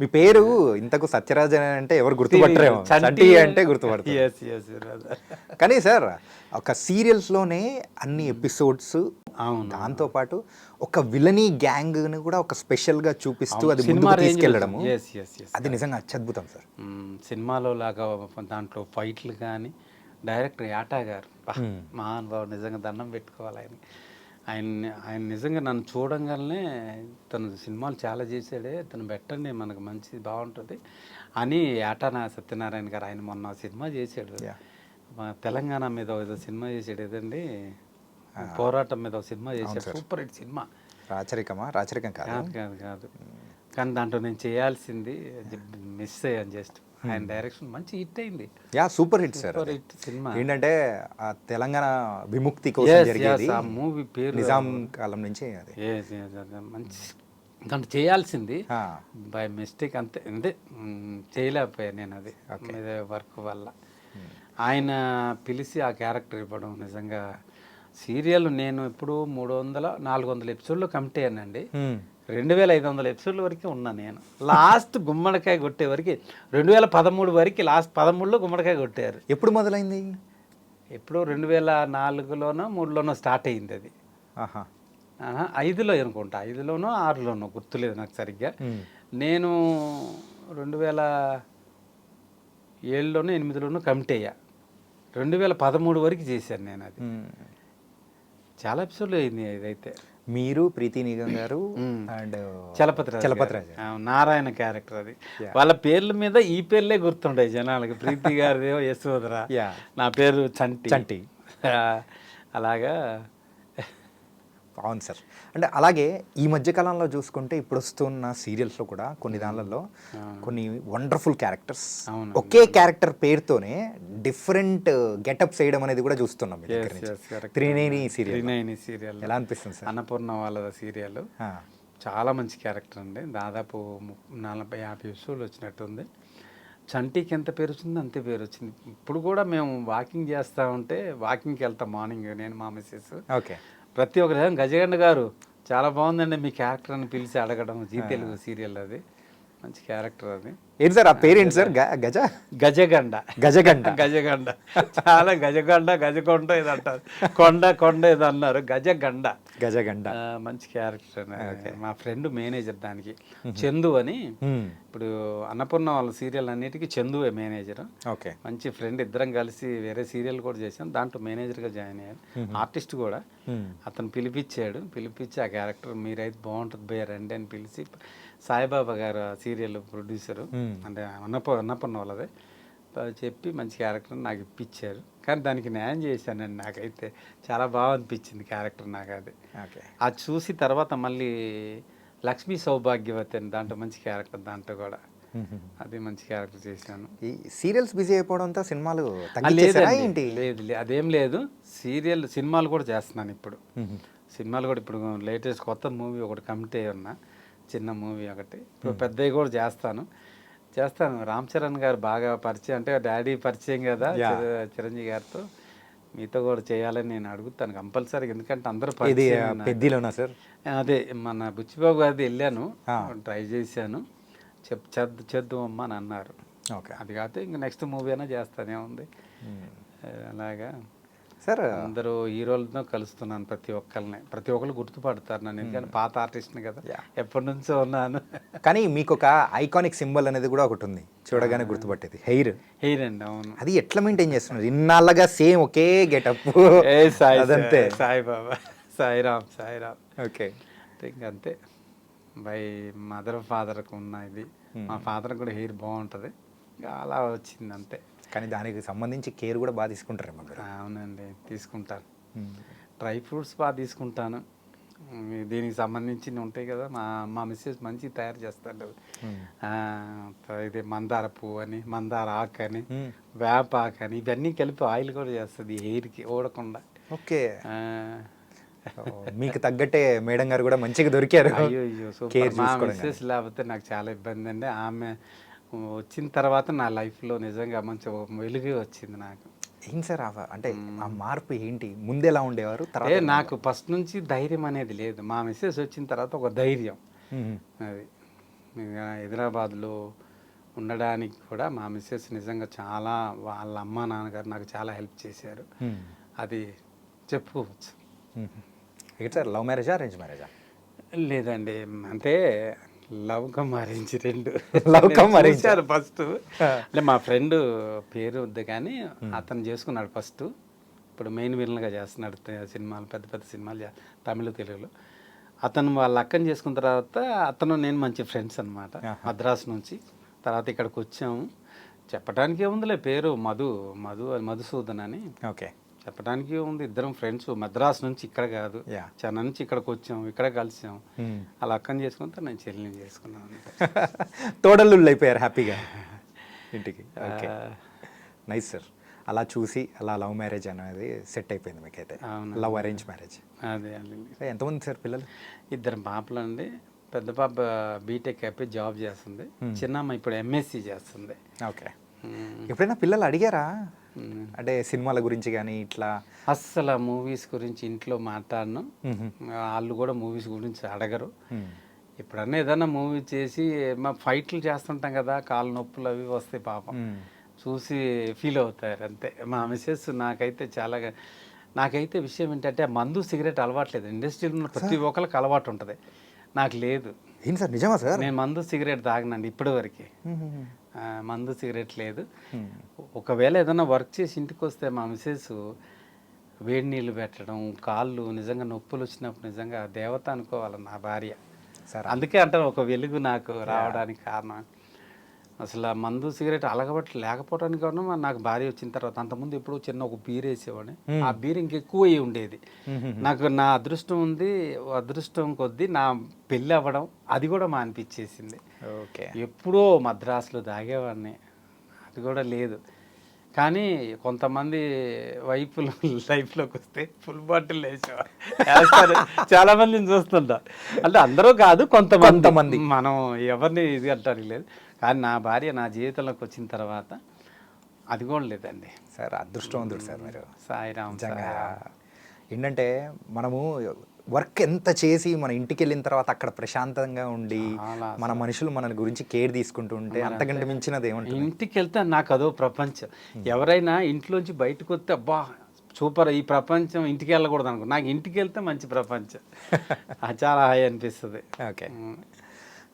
మీ పేరు ఇంతకు సత్యరాజన్ అంటే ఎవరు గుర్తుపట్టరేమో. చంటి అంటే గుర్తుపడతారు. కానీ సార్ ఒక సీరియల్స్లోనే అన్ని ఎపిసోడ్స్ అవును. దాంతో పాటు ఒక విలనీ గ్యాంగ్ని కూడా ఒక స్పెషల్గా చూపిస్తూ అది సినిమా ముందుకు ఎస్ అది నిజంగా అత్యద్భుతం సార్. సినిమాలో లాగా దాంట్లో ఫైట్లు కానీ డైరెక్టర్ యాటా గారు. మహానుభావుడు నిజంగా దండం పెట్టుకోవాలి ఆయన ఆయన ఆయన నిజంగా నన్ను చూడంగానే తను సినిమాలు చాలా చేశాడే తను పెట్టండి మనకు మంచి బాగుంటుంది అని యాటానా సత్యనారాయణ గారు ఆయన మొన్న సినిమా చేశాడు. తెలంగాణ మీద ఏదో సినిమా చేశాడు ఏదండి? పోరాటం మీద ఒక సినిమా చేశాడు. Super hit cinema. రాచరికమా? రాచరికం కాదు. కాదు కాదు కాదు. కానీ దాంట్లో నేను చేయాల్సింది మిస్ అయ్యాను జస్ట్ ఆయన డైరెక్షన్ మంచి హిట్ అయింది. Yeah super hit sir super hit cinema. ఏంటంటే ఆ తెలంగాణ విముక్తి కోసం జరిగేది ఆ మూవీ పేరు నిజాం కాలం నుంచి అది. మంచి దాంట్లో చేయాల్సింది బై మిస్టేక్ అంతే. మ్, చేయలేకపోయా నేను అది. వర్క్ వల్ల. ఆయన పిలిచి ఆ క్యారెక్టర్ ఇవ్వడం నిజంగా సీరియల్ నేను ఇప్పుడు మూడు వందల నాలుగు వందల ఎపిసోడ్లో కమిట్ అయ్యానండి. రెండు వేల ఐదు వందల ఎపిసోడ్ల వరకు ఉన్నా నేను. లాస్ట్ గుమ్మడికాయ కొట్టే వరకు రెండు వేల పదమూడు వరకు లాస్ట్ పదమూడులో గుమ్మడికాయ కొట్టారు. ఎప్పుడు మొదలైంది? ఎప్పుడో రెండు వేల నాలుగులోనో మూడులోనో స్టార్ట్ అయింది అది. ఐదులో అనుకుంటా. ఐదులోనో ఆరులోనో గుర్తులేదు నాకు సరిగ్గా. నేను రెండు వేల ఏడులోనో ఎనిమిదిలోనో కమిట్ అయ్యా. రెండు వేల పదమూడు వరకు చేశాను నేను అది. చాలా ఎపిసోడ్లు అయింది ఇదైతే. మీరు ప్రీతి నిగం గారు. అండ్ చలపతిరాజు చలపతిరాజు. నారాయణ క్యారెక్టర్ అది. వాళ్ళ పేర్ల మీద ఈ పేర్లే గుర్తుండే జనాలకి. ప్రీతి గారిదేమో యశోదరా యా నా పేరు చంటి. చంటి. అలాగా అవును సార్ అంటే అలాగే ఈ మధ్య కాలంలో చూసుకుంటే ఇప్పుడు వస్తున్న సీరియల్స్లో కూడా కొన్ని దానిలలో కొన్ని వండర్ఫుల్ క్యారెక్టర్స్. ఒకే క్యారెక్టర్ పేరుతోనే డిఫరెంట్ గెటప్ చేయడం అనేది కూడా చూస్తున్నాం. త్రినేని సీరియల్. సీరియల్. ఎలా అనిపిస్తుంది సార్? అన్నపూర్ణ వాళ్ళ సీరియల్. చాలా మంచి క్యారెక్టర్ అండి. దాదాపు నలభై యాభై ఎపిసోడ్లు వచ్చినట్టుంది చంటికి ఎంత పేరు వచ్చిందో అంతే పేరు వచ్చింది ఇప్పుడు కూడా మేము వాకింగ్ చేస్తూ ఉంటే వాకింగ్కి వెళ్తాం మార్నింగ్ నేను మా మిస్సెస్ ఓకే. ప్రతి ఒక్కరు గజగండ గారు చాలా బాగుందండి మీ క్యారెక్టర్ అని పిలిచి అడగడం జీ తెలుగు సీరియల్ అది. మంచి క్యారెక్టర్ అది. ఏంటి సార్ ఆ పేరేంటి సార్? గజ గజగండ. గజగంట గజగండ. చాలా గజగండ గజకొండ ఇది అంటారు కొండ కొండ ఇది అన్నారు గజగండ. గజగంట ఆ, మంచి క్యారెక్టర్. మా ఫ్రెండ్ మేనేజర్ దానికి. చందు అని. ఇప్పుడు అన్నపూర్ణ వాళ్ళ సీరియల్ అన్నిటికీ చందువే మేనేజర్ ఓకే. మంచి ఫ్రెండ్ ఇద్దరం కలిసి వేరే సీరియల్ కూడా చేసాం దాంట్లో మేనేజర్గా జాయిన్ అయ్యాను ఆర్టిస్ట్ కూడా. అతను పిలిపించాడు. పిలిపించి ఆ క్యారెక్టర్ మీరైతే బాగుంటుంది భయ్య రండి అని పిలిచి సాయిబాబా గారు సీరియల్ ప్రొడ్యూసరు అంటే అన్నపూ వాళ్ళదే ఆ, చెప్పి మంచి క్యారెక్టర్ నాకు ఇప్పించారు కానీ దానికి న్యాయం చేశానండి నాకైతే చాలా బాగా అనిపించింది క్యారెక్టర్ నాకు అది. అది చూసి తర్వాత మళ్ళీ లక్ష్మీ సౌభాగ్యవతి అని దాంట్లో మంచి క్యారెక్టర్ దాంట్లో కూడా. అది మంచి క్యారెక్టర్ చేశాను. ఈ సీరియల్స్ బిజీ అయిపోవడంతో సినిమాలు లేదండి. ఏంటి? లేదు అదేం లేదు. సీరియల్ సినిమాలు కూడా చేస్తున్నాను ఇప్పుడు. సినిమాలు కూడా ఇప్పుడు లేటెస్ట్ కొత్త మూవీ ఒకటి కమిట్ అయి ఉన్నా. చిన్న మూవీ ఒకటి. ఇప్పుడు పెద్దవి కూడా చేస్తాను. చేస్తాను. రామ్ చరణ్ గారు బాగా పరిచయం అంటే డాడీ పరిచయం కదా చిరంజీవి గారితో. మీతో కూడా చేయాలని నేను అడుగుతాను కంపల్సరీ ఎందుకంటే అందరూ. పెద్దిలోనా సార్? అదే మన బుచ్చిబాబు గారిది వెళ్ళాను. ట్రై చేశాను. చెప్ చేద్దు చేద్దాం అమ్మా అని అన్నారు. ఓకే. అది కాకపోతే ఇంకా నెక్స్ట్ మూవీ అయినా చేస్తానే ఉంది అలాగా. సార్ అందరూ హీరోలతో కలుస్తున్నాను ప్రతి ఒక్కరిని ప్రతి ఒక్కరు గుర్తుపడతారు నన్ను ఎందుకంటే పాత ఆర్టిస్ట్ని కదా. ఎప్పటి నుంచో ఉన్నాను. కానీ మీకు ఒక ఐకానిక్ సింబల్ అనేది కూడా ఒకటి ఉంది. చూడగానే గుర్తుపట్టేది. హెయిర్. హెయిర్ అండి అవును. అది ఎట్లా మెయింటైన్ చేస్తున్నారు? ఇన్నాళ్ళగా సేమ్ ఒకే గెటప్ ఏ సాయి అదంతే. సాయి బాబా సాయిరామ్ సాయిరామ్ ఓకే. ఇంక అంతే. బై మదర్ ఫాదర్కి ఉన్న ఇది. మా ఫాదర్ కూడా హెయిర్ బాగుంటుంది. అలా వచ్చింది అంతే. కానీ దానికి సంబంధించి కేర్ కూడా బాగా తీసుకుంటారేమో మీరు అవునండి తీసుకుంటాను. డ్రై ఫ్రూట్స్ బాగా తీసుకుంటాను. దీనికి సంబంధించి ఉంటాయి కదా మా మా మిస్సెస్ మంచి తయారు చేస్తాడు ఆ, ఇది మందార పువ్వు అని మందార ఆకు అని మ్మ్. వేప ఆకు అని ఇవన్నీ కలిపి ఆయిల్ కూడా చేస్తుంది హెయిర్కి ఓడకుండా ఓకే. మీకు తగ్గట్టే మేడం గారు కూడా మంచిగా దొరికారు. అయ్యో అయ్యో కేర్ సూపర్ మా మిస్సెస్ లేకపోతే నాకు చాలా ఇబ్బంది అండి. ఆమె వచ్చిన తర్వాత నా లైఫ్లో నిజంగా మంచి వెలుగు వచ్చింది నాకు. ఏం సార్ అంటే ఆ మార్పు ఏంటి? ముందు ఎలా ఉండేవారు? తర్వాత నాకు ఫస్ట్ నుంచి ధైర్యం అనేది లేదు. మా మిస్సెస్ వచ్చిన తర్వాత ఒక ధైర్యం. అది. హైదరాబాద్లో ఉండడానికి కూడా మా మిస్సెస్ నిజంగా చాలా వాళ్ళ అమ్మ నాన్నగారు నాకు చాలా హెల్ప్ చేశారు. అది చెప్పుకోవచ్చు. సార్? లవ్ మ్యారేజా అరేంజ్ మ్యారేజా? లేదండి. అంటే లవ్ కమ్ అరేంజ్ రెండు cum arrange. ఫస్ట్. అంటే మా ఫ్రెండ్ పేరు వద్దు కానీ అతను చేసుకున్నాడు ఫస్ట్. ఇప్పుడు మెయిన్ విలన్గా చేస్తున్నాడు సినిమాలు పెద్ద పెద్ద సినిమాలు తమిళ తెలుగులో. అతను వాళ్ళ అక్కని చేసుకున్న తర్వాత అతను నేను మంచి ఫ్రెండ్స్ అనమాట మద్రాసు నుంచి. తర్వాత ఇక్కడికి వచ్చాము. చెప్పడానికి ఏముందిలే పేరు మధు మధు మధుసూదన్ అని. ఓకే. చెప్పడానికి ఉంది. ఇద్దరం ఫ్రెండ్స్ మద్రాసు నుంచి ఇక్కడ కాదు. చెన్నై నుంచి ఇక్కడికి వచ్చాం. ఇక్కడ కలిసాం. Hmm. అలా అక్కని చేసుకుంటే నేను చెల్లిని చేసుకున్నాను తోడల్లుళ్ళు అయిపోయారు హ్యాపీగా ఇంటికి. ఓకే నైస్ సార్ అలా చూసి అలా లవ్ మ్యారేజ్ అనేది సెట్ అయిపోయింది మీకైతే. లవ్ అరేంజ్ మ్యారేజ్ అదే అండి ఎంతమంది సార్ పిల్లలు? ఇద్దరు పాపలు అండి. పెద్ద పాప బీటెక్ అయిపోయి జాబ్ చేస్తుంది. చిన్నమ్మ ఇప్పుడు ఎంఎస్సి చేస్తుంది. ఓకే ఉమ్, ఎప్పుడైనా పిల్లలు అడిగారా. అంటే సినిమాల గురించి కానీ ఇట్లా అస్సలు మూవీస్ గురించి ఇంట్లో మాట్లాడను. వాళ్ళు కూడా మూవీస్ గురించి అడగరు. ఎప్పుడన్నా ఏదన్నా మూవీ చేసి మా ఫైట్లు చేస్తుంటాం కదా కాళ్ళ నొప్పులు అవి వస్తాయి పాపం. చూసి ఫీల్ అవుతారు అంతే. మా మిస్సెస్ నాకైతే చాలా నాకైతే విషయం ఏంటంటే మందు సిగరెట్ అలవాట్లేదు. ఇండస్ట్రీలో ఉన్న ప్రతి ఒక్కరికి అలవాటు ఉంటుంది. నాకు లేదు. ఏంటి సార్? నిజమా సార్? నేను మందు సిగరెట్ తాగనండి ఇప్పటి వరకు. మ్మ్. మందు సిగరెట్ లేదు. ఒకవేళ ఏదైనా వర్క్ చేసి ఇంటికి వస్తే మా మిసెస్ వేడి నీళ్ళు పెట్టడం కాళ్ళు నిజంగా నొప్పులు వచ్చినప్పుడు నిజంగా దేవత అనుకోవాలి నా భార్య. సార్. అందుకే అంటారు ఒక వెలుగు నాకు రావడానికి కారణం. అసలు ఆ మందు సిగరెట్ అలగబట్టి లేకపోవడానికి కారణం నాకు భార్య వచ్చిన తర్వాత అంతకుముందు ఎప్పుడు చిన్న ఒక బీర్ వేసేవాడిని. ఆ బీర్ ఇంకెక్కువ అయ్యి ఉండేది. నాకు నా అదృష్టం ఉంది అదృష్టం కొద్దీ నా పెళ్ళి అవ్వడం అది కూడా మా అనిపించేసింది ఓకే. ఎప్పుడో మద్రాసులో తాగేవాడిని అది కూడా లేదు. కానీ కొంతమంది వైపులు లైఫ్లోకి వస్తే ఫుల్ బాటిల్ వేసేవారు చాలా మందిని చూస్తుంటా. అంటే అందరూ కాదు కొంతమంది. మనం ఎవరిని ఇది అంటారు లేదు. కానీ నా భార్య నా జీవితంలోకి వచ్చిన తర్వాత అది కూడా లేదండి. సార్ అదృష్టవంతుడు సార్ మీరు. సాయిరామ్. ఏంటంటే మనము వర్క్ ఎంత చేసి మన ఇంటికి వెళ్ళిన తర్వాత అక్కడ ప్రశాంతంగా ఉండి మన మనుషులు మన గురించి కేర్ తీసుకుంటూ ఉంటే అంతకంటే మించినది ఏముంటుంది? ఇంటికి వెళ్తే నాకు అదో ప్రపంచం ఎవరైనా ఇంట్లోంచి బయటకు వస్తే అబ్బా సూపర్ ఈ ప్రపంచం ఇంటికి వెళ్ళకూడదు అనుకో నాకు ఇంటికి వెళ్తే మంచి ప్రపంచం. చాలా హాయి అనిపిస్తుంది. ఓకే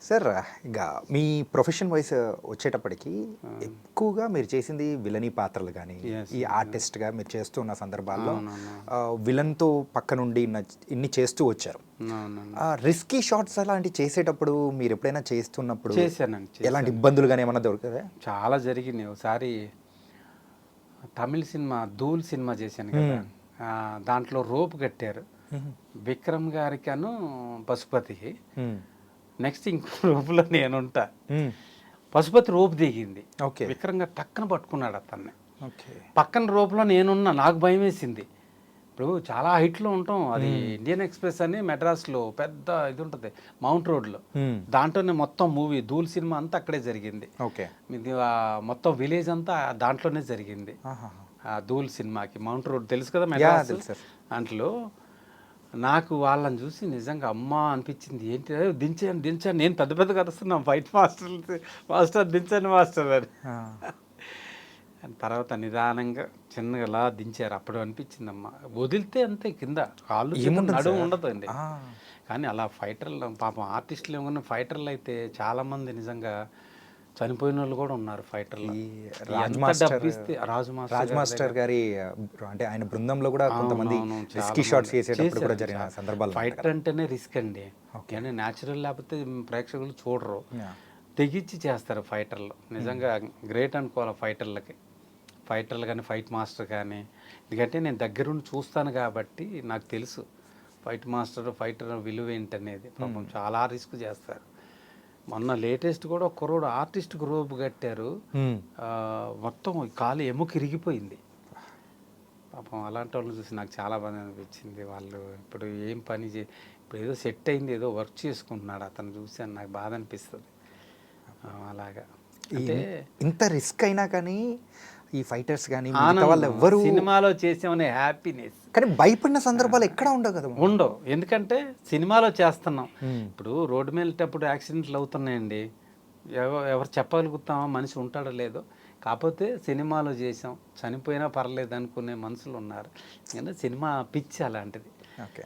సార్ ఇంకా మీ ప్రొఫెషన్ వైస్ వచ్చేటప్పటికి ఎక్కువగా మీరు చేసింది విలనీ పాత్రలు కానీ ఈ ఆర్టిస్ట్గా మీరు చేస్తున్న సందర్భాల్లో విలన్తో పక్క నుండి ఇన్న- చేస్తూ వచ్చారు. రిస్కీ షాట్స్ అలాంటివి చేసేటప్పుడు మీరు ఎప్పుడైనా చేస్తున్నప్పుడు చేశానండి చేశాను. ఎలాంటి ఇబ్బందులు కానీ ఏమన్నా దొరకదా చాలా జరిగింది ఒకసారి తమిళ సినిమా ధూల్ సినిమా చేశాను కదా. దాంట్లో రోప్ కట్టారు. విక్రమ్ గారికి అను పశుపతికి నెక్స్ట్ ఇంకో రోపులో నేనుంటా. పశుపతి రోపు దిగింది. ఓకే. విక్రమ్ గారు టక్కన పట్టుకున్నాడు అతన్ని. ఓకే. పక్కన రోపులో నేనున్నా నాకు భయం వేసింది ఇప్పుడు చాలా హైట్లో ఉంటాం. అది ఇండియన్ ఎక్స్ప్రెస్ అని మెడ్రాస్లో పెద్ద ఇది ఉంటుంది మౌంట్ రోడ్లో. దాంట్లోనే మొత్తం మూవీ ధూల్ సినిమా అంతా అక్కడే జరిగింది. ఓకే. మొత్తం విలేజ్ అంతా దాంట్లోనే జరిగింది. ధూల్ సినిమాకి మౌంట్ రోడ్ తెలుసు కదా మెడ్రాస్. దాంట్లో నాకు వాళ్ళని చూసి నిజంగా అమ్మ అనిపించింది. ఏంటి దించాను దించాను నేను పెద్ద పెద్ద కరుస్తున్నాం ఫైట్ మాస్టర్ మాస్టర్ దించాను మాస్టర్ అని. తర్వాత నిదానంగా చిన్నగా అలా దించారు. అప్పుడు అనిపించింది అమ్మ వదిలితే అంతే కింద. కాళ్ళు ఏముండదు నడుము. ఉండదు అండి. కానీ అలా ఫైటర్లు పాపం ఆర్టిస్టులు ఏమన్నా ఫైటర్లు అయితే చాలా మంది నిజంగా చనిపోయిన వాళ్ళు కూడా ఉన్నారు ఫైటర్లు. రాజ్ రాజు మాస్టర్ గారి అంటే ఆయన బృందంలో కూడా కొంతమంది రిస్కీ షాట్స్ చేసేటప్పుడు కూడా జరిగిన. సందర్భాలు ఫైటర్ అంటేనే రిస్క్ అండి. కానీ న్యాచురల్ లేకపోతే ప్రేక్షకులు చూడరు. యా. తెగించి చేస్తారు ఫైటర్లు. నిజంగా గ్రేట్ అనుకోవాలి ఫైటర్లకి. ఫైటర్లు కానీ ఫైట్ మాస్టర్ కానీ. ఎందుకంటే నేను దగ్గరుండి చూస్తాను కాబట్టి నాకు తెలుసు. ఫైట్ మాస్టర్ ఫైటర్ విలువ ఏంటనేది. పాపం చాలా రిస్క్ చేస్తారు. మొన్న లేటెస్ట్ కూడా ఒక కుర్రోడు ఆర్టిస్ట్ గ్రూప్ కట్టారు. మొత్తం కాలు ఎముక ఇరిగిపోయింది. పాపం అలాంటి వాళ్ళని చూసి నాకు చాలా బాధ అనిపించింది. వాళ్ళు ఇప్పుడు ఏం పని చే ఇప్పుడు ఏదో సెట్ అయింది ఏదో వర్క్ చేసుకుంటున్నాడు. అతను చూసి నాకు బాధ అనిపిస్తుంది. అలాగా. అంటే ఇంత రిస్క్ అయినా కానీ ఈ ఫైటర్స్ కానీ వాళ్ళు ఎవ్వరు సినిమాలో చేసామనే హ్యాపీనెస్. కానీ భయపడిన సందర్భాలు ఎక్కడా ఉండవు కదా ఉండవు. ఎందుకంటే సినిమాలో చేస్తున్నాం. ఇప్పుడు రోడ్డు మీద వెళ్ళేటప్పుడు యాక్సిడెంట్లు అవుతున్నాయండి. ఎవ- ఎవరు చెప్పగలుగుతామా? మనిషి ఉంటాడో లేదో. కాకపోతే సినిమాలో చేసాం. చనిపోయినా పర్లేదు అనుకునే మనుషులు ఉన్నారు. ఎందుకంటే సినిమా పిచ్చి అలాంటిది. ఓకే.